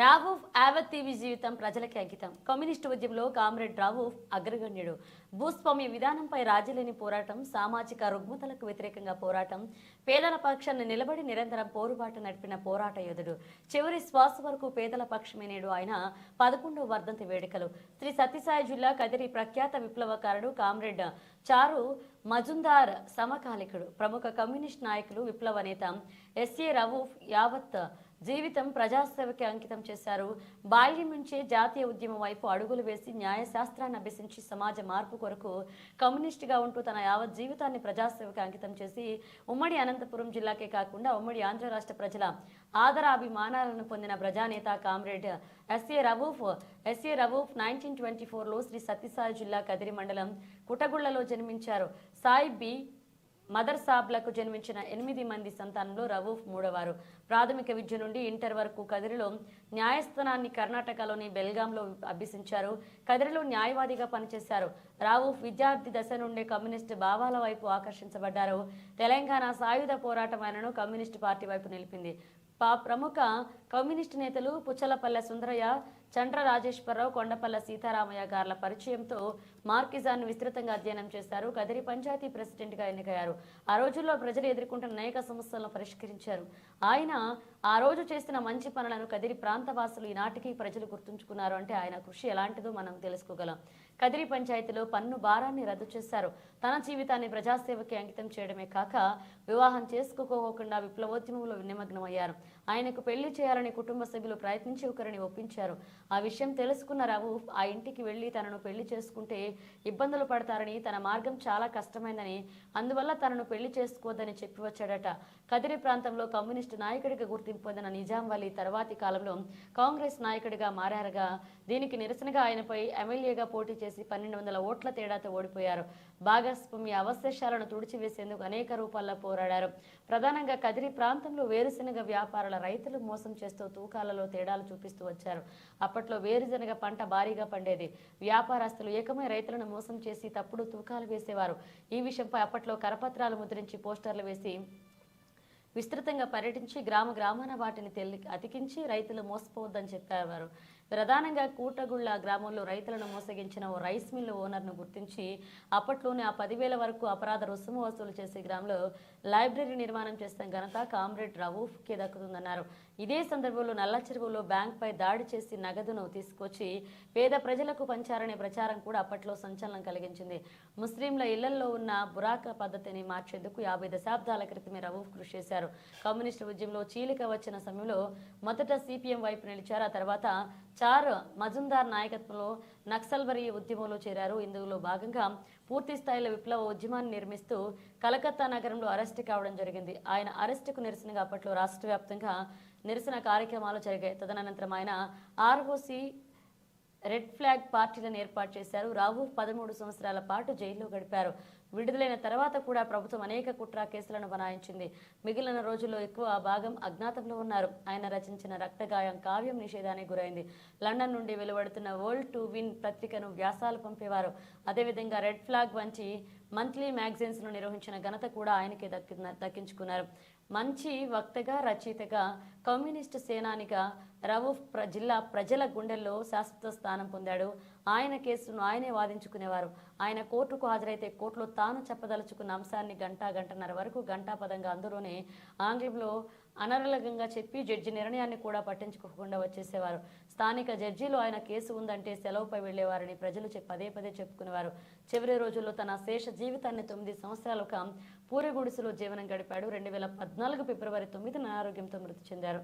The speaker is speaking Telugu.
రావూఫ్ యావత్ టీవీ జీవితం ప్రజలకి అంకితం. కమ్యూనిస్టు ఉద్యమంలో కామ్రేడ్ రావూఫ్ అగ్రగణ్యుడు. భూస్వామ్య విధానంపై రాజీలేని పోరాటం సామాజిక రుగ్మతలకు వ్యతిరేకంగా పోరాటం పేదల పక్షాన్ని నిలబడి నిరంతరం పోరుబాట నడిపిన పోరాట యోధుడు. చివరి శ్వాస వరకు పేదల పక్షమే నేడు ఆయన పదకొండవ వర్ధంతి వేడుకలు. శ్రీ సత్యసాయి జిల్లా కదిరి ప్రఖ్యాత విప్లవకారుడు కామ్రేడ్ చారు మజుందార్ సమకాలికుడు. ప్రముఖ కమ్యూనిస్ట్ నాయకులు విప్లవ నేత ఎస్ఏ రవూఫ్ యావత్ జీవితం ప్రజాసేవకి అంకితం చేశారు. బాల్యం నుంచే జాతీయ ఉద్యమం వైపు అడుగులు వేసి న్యాయశాస్త్రాన్ని అభ్యసించి సమాజ మార్పు కొరకు కమ్యూనిస్టుగా ఉంటూ తన యావత్ జీవితాన్ని ప్రజాసేవకి అంకితం చేసి ఉమ్మడి అనంతపురం జిల్లాకే కాకుండా ఉమ్మడి ఆంధ్ర రాష్ట్ర ప్రజల ఆదరాభిమానాలను పొందిన ప్రజానేత comrade SA Rauf. SA Rauf nineteen twenty ఫోర్లో శ్రీ సత్యసాయి జిల్లా కదిరి మండలం కుటగుళ్ళలో జన్మించారు. సాయి బి. మదర్ సాబ్లకు జన్మించిన ఎనిమిది మంది సంతానంలో రవూఫ్ మూడవారు. ప్రాథమిక విద్య నుండి ఇంటర్ వరకు కదిరిలో న్యాయస్థానాన్ని కర్ణాటకలోని బెల్గాంలో అభ్యసించారు. కదిరిలో న్యాయవాదిగా పనిచేశారు. రావూఫ్ విద్యార్థి దశ నుండే కమ్యూనిస్ట్ భావాల వైపు ఆకర్షించబడ్డారు. తెలంగాణ సాయుధ పోరాటం ఆయనను కమ్యూనిస్ట్ పార్టీ వైపు నిలిపింది. పా ప్రముఖ కమ్యూనిస్టు నేతలు పుచ్చలపల్లె సుందరయ్య చండ్ర రాజేశ్వరరావు కొండపల్ల సీతారామయ్య గార్ల పరిచయంతో మార్కిజాన్ని విస్తృతంగా అధ్యయనం చేశారు. కదిరి పంచాయతీ ప్రెసిడెంట్గా ఎన్నికయ్యారు. ఆ రోజుల్లో ప్రజలు ఎదుర్కొంటున్న అనేక సమస్యలను పరిష్కరించారు. ఆయన ఆ రోజు చేసిన మంచి పనులను కదిరి ప్రాంతవాసులు ఈనాటికి ప్రజలు గుర్తుంచుకున్నారు. అంటే ఆయన కృషి ఎలాంటిదో మనం తెలుసుకోగలం. కదిరి పంచాయతీలో పన్ను భారాన్ని రద్దు చేశారు. తన జీవితాన్ని ప్రజాసేవకి అంకితం చేయడమే కాక వివాహం చేసుకోకోకుండా విప్లవోద్యమంలో నిమగ్నమయ్యారు. ఆయనకు పెళ్ళి చేయాలని కుటుంబ సభ్యులు ప్రయత్నించి ఒకరిని ఒప్పించారు. ఆ విషయం తెలుసుకున్న రవూఫ్ ఆ ఇంటికి వెళ్ళి తనను పెళ్ళి చేసుకుంటే ఇబ్బందులు పడతారని తన మార్గం చాలా కష్టమైందని అందువల్ల తనను పెళ్ళి చేసుకోవద్దని చెప్పి వచ్చాడట. కదిరి ప్రాంతంలో కమ్యూనిస్టు నాయకుడిగా గుర్తింపు పొందిన నిజాం వలీ తర్వాతి కాలంలో కాంగ్రెస్ నాయకుడిగా మారారుగా. దీనికి నిరసనగా ఆయనపై ఎమ్మెల్యేగా పోటీ చేసి పన్నెండు వందల ఓట్ల తేడాతో ఓడిపోయారు. భాగస్వామ్య అవశేషాలను తుడిచివేసేందుకు అనేక రూపాల్లో పోరాడారు. ప్రధానంగా కదిరి ప్రాంతంలో వేరుశెనగ వ్యాపారుల రైతులు మోసం చేస్తూ తూకాలలో తేడాలు చూపిస్తూ వచ్చారు. అప్పట్లో వేరుశెనగ పంట భారీగా పండేది. వ్యాపారస్తులు ఏకమై రైతులను మోసం చేసి తప్పుడు తూకాలు వేసేవారు. ఈ విషయంపై అప్పట్లో కరపత్రాలు ముద్రించి పోస్టర్లు వేసి విస్తృతంగా పర్యటించి గ్రామ గ్రామాన వాటిని తెలి అతికించి రైతులు మోసపోవద్దని చెప్పేవారు. ప్రధానంగా కూటగుళ్ళ గ్రామంలో రైతులను మోసగించిన ఓ రైస్ మిల్లు ఓనర్ను గుర్తించి అప్పట్లోనే ఆ పదివేల వరకు అపరాధ రుసుము వసూలు చేసే గ్రామంలో లైబ్రరీ నిర్మాణం చేసిన ఘనత కామ్రేడ్ రవూఫ్కి దక్కుతుందన్నారు. ఇదే సందర్భంలో నల్ల చెరువులో బ్యాంక్పై దాడి చేసి నగదును తీసుకొచ్చి పేద ప్రజలకు పంచారనే ప్రచారం కూడా అప్పట్లో సంచలనం కలిగించింది. ముస్లింల ఇళ్ళలో ఉన్న బురాక పద్ధతిని మార్చేందుకు యాభై దశాబ్దాల క్రితమే రవూఫ్ కృషి చేశారు. కమ్యూనిస్టు ఉద్యమంలో చీలిక వచ్చిన సమయంలో మొదట సిపిఎం వైపు నిలిచారు. ఆ తర్వాత చార్ మజుందార్ నాయకత్వంలో నక్సల్బరీ ఉద్యమంలో చేరారు. ఇందులో భాగంగా పూర్తి స్థాయిలో విప్లవ ఉద్యమాన్ని నిర్మిస్తూ కలకత్తా నగరంలో అరెస్టు కావడం జరిగింది. ఆయన అరెస్టుకు నిరసనగా అప్పట్లో రాష్ట్ర వ్యాప్తంగా నిరసన కార్యక్రమాలు జరిగాయి. తదనంతరం ఆయన ఆర్ఓసి రెడ్ ఫ్లాగ్ పార్టీలను ఏర్పాటు చేశారు. రావు పదమూడు సంవత్సరాల పాటు జైల్లో గడిపారు. విడుదలైన తర్వాత కూడా ప్రభుత్వం అనేక కుట్ర కేసులను బనాయించింది. మిగిలిన రోజుల్లో ఎక్కువ భాగం అజ్ఞాతంలో ఉన్నారు. ఆయన రచించిన రక్తగాయం కావ్యం నిషేధానికి గురైంది. లండన్ నుండి వెలువడుతున్న వరల్డ్ టు విన్ పత్రికను వ్యాసాలు పంపేవారు. అదేవిధంగా రెడ్ ఫ్లాగ్ వంచి మంత్లీ మ్యాగజైన్స్ను నిర్వహించిన ఘనత కూడా ఆయనకే దక్కి దక్కించుకున్నారు. మంచి వక్తగా రచయితగా కమ్యూనిస్టు సేనానిగా రవూఫ్ ప్ర జిల్లా ప్రజల గుండెల్లో శాశ్వత స్థానం పొందాడు. ఆయన కేసును ఆయనే వాదించుకునేవారు. ఆయన కోర్టుకు హాజరైతే కోర్టులో తాను చెప్పదలుచుకున్న అంశాన్ని గంటా గంటన్నర వరకు గంటాపదంగా అందులోనే ఆంగ్లంలో అనర్లగంగా చెప్పి జడ్జి నిర్ణయాన్ని కూడా పట్టించుకోకుండా వచ్చేసేవారు. స్థానిక జడ్జిలో ఆయన కేసు ఉందంటే సెలవుపై వెళ్ళేవారని ప్రజలు చెప్పి పదే పదే చెప్పుకునేవారు. చివరి రోజుల్లో తన శేష జీవితాన్ని తొమ్మిది సంవత్సరాలుగా ఒక పూరి గుడిసెలో జీవనం గడిపాడు. రెండు వేల పద్నాలుగు ఫిబ్రవరి తొమ్మిదిన అనారోగ్యంతో మృతి చెందారు.